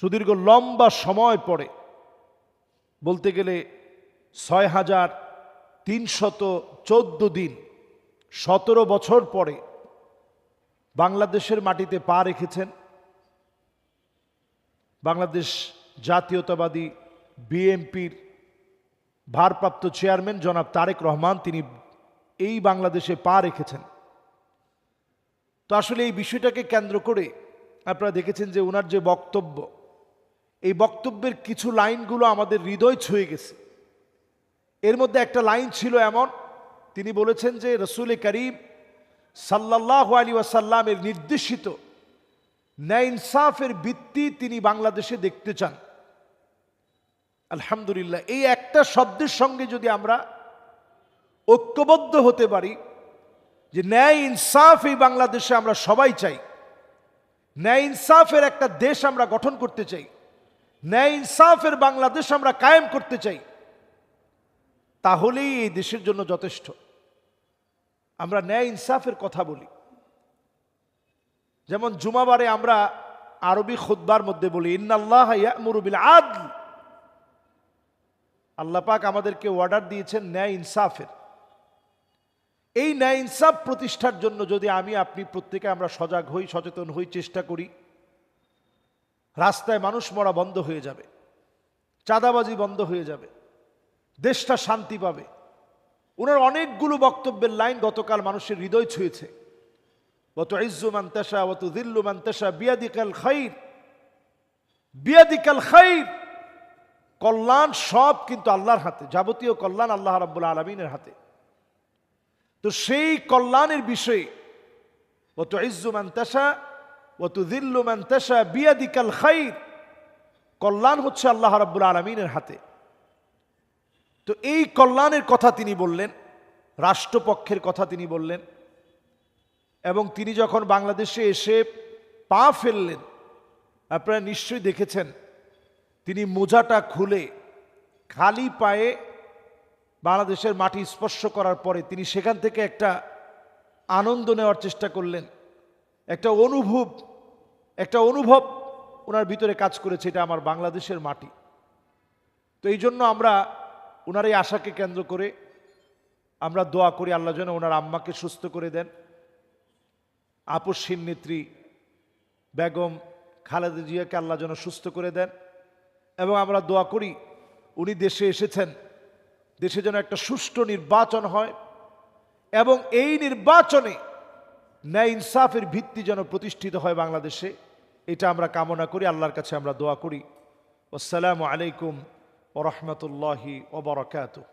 সুদীর্ঘ লম্বা সময় পরে বলতে গেলে ছয় হাজার তিনশত চোদ্দ দিন, সতেরো বছর পরে বাংলাদেশের মাটিতে পা রেখেছেন। বাংলাদেশ জাতীয়তাবাদী বিএনপির ভারপ্রাপ্ত চেয়ারম্যান জনাব তারেক রহমান তিনি এই বাংলাদেশে পা রেখেছেন। তো আসলে এই বিষয়টাকে কেন্দ্র করে আপনারা দেখেছেন যে ওনার যে বক্তব্য এই বক্তব্যের কিছু লাইনগুলো আমাদের হৃদয় ছুঁয়ে গেছে। এর মধ্যে একটা লাইন ছিল এমন, তিনি বলেছেন যে রসুল করিম সাল্লাহ আলী ওয়াসাল্লামের নির্দেশিত ন্যায় ইনসাফের ভিত্তি তিনি বাংলাদেশে দেখতে চান। আলহামদুলিল্লাহ, এই একটা শব্দের সঙ্গে যদি আমরা ঐক্যবদ্ধ হতে পারি যে ন্যায় ইনসাফ এই বাংলাদেশে আমরা সবাই চাই, ন্যায় ইনসাফের একটা দেশ আমরা গঠন করতে চাই ন্যায় ইনসাফের বাংলাদেশ আমরা কায়েম করতে চাই, তাহলেই এই দেশের জন্য যথেষ্ট। আমরা ন্যায় ইনসাফের কথা বলি। যেমন জুমাবারে আমরা আরবি খুদ্বার মধ্যে বলি, ইন্নাল্লাহ ইয়ামুরুবিল আদল। আল্লাহ পাক আমাদেরকে অর্ডার দিয়েছেন ন্যায় ইনসাফের। এই ন্যায় ইনসাফ প্রতিষ্ঠার জন্য যদি আমি, আপনি প্রত্যেকে আমরা সজাগ হই, সচেতন হই, চেষ্টা করি রাস্তায় মানুষ মরা বন্ধ হয়ে যাবে, চাঁদাবাজি বন্ধ হয়ে যাবে, দেশটা শান্তি পাবে। ওনার অনেকগুলো বক্তব্যের লাইন গতকাল মানুষের হৃদয় ছুঁয়েছে। অত ইজ্জু মান্তাসা অত দিল্লু মান্তাসা বিয়াদিকাল খাইর বিয়াদিকাল খাইর। কল্যাণ সব কিন্তু আল্লাহর হাতে, যাবতীয় কল্যাণ আল্লাহ রাব্বুল আলমিনের হাতে। তো সেই কল্যাণের বিষয়ে অত ইজ্জু মান্তাসা খাইর। কল্যাণ হচ্ছে আল্লাহ রাব্বুল আলমিনের হাতে। তো এই কল্যাণের কথা তিনি বললেন, রাষ্ট্রপক্ষের কথা তিনি বললেন, এবং তিনি যখন বাংলাদেশে এসে পা ফেললেন, আপনারা নিশ্চয়ই দেখেছেন, তিনি মোজাটা খুলে খালি পায়ে বাংলাদেশের মাটি স্পর্শ করার পরে তিনি সেখান থেকে একটা আনন্দ নেওয়ার চেষ্টা করলেন, একটা অনুভব একটা অনুভব ওনার ভিতরে কাজ করেছে, এটা আমার বাংলাদেশের মাটি। তো এই জন্য আমরা ওনার এই আশাকে কেন্দ্র করে আমরা দোয়া করি আল্লাহ যেন ওনার আম্মাকে সুস্থ করে দেন। আপসহীন নেত্রী বেগম খালেদা জিয়াকে আল্লাহ যেন সুস্থ করে দেন এবং আমরা দোয়া করি উনি দেশে এসেছেন, দেশে যেন একটা সুষ্ঠু নির্বাচন হয় এবং এই নির্বাচনে ন্যায় ইনসাফের ভিত্তি যেন প্রতিষ্ঠিত হয় বাংলাদেশে। এটা আমরা কামনা করি আল্লাহর কাছে আমরা দোয়া করি। আসসালামু আলাইকুম ওরহমতুল্লাহি ওবরাকাতুহ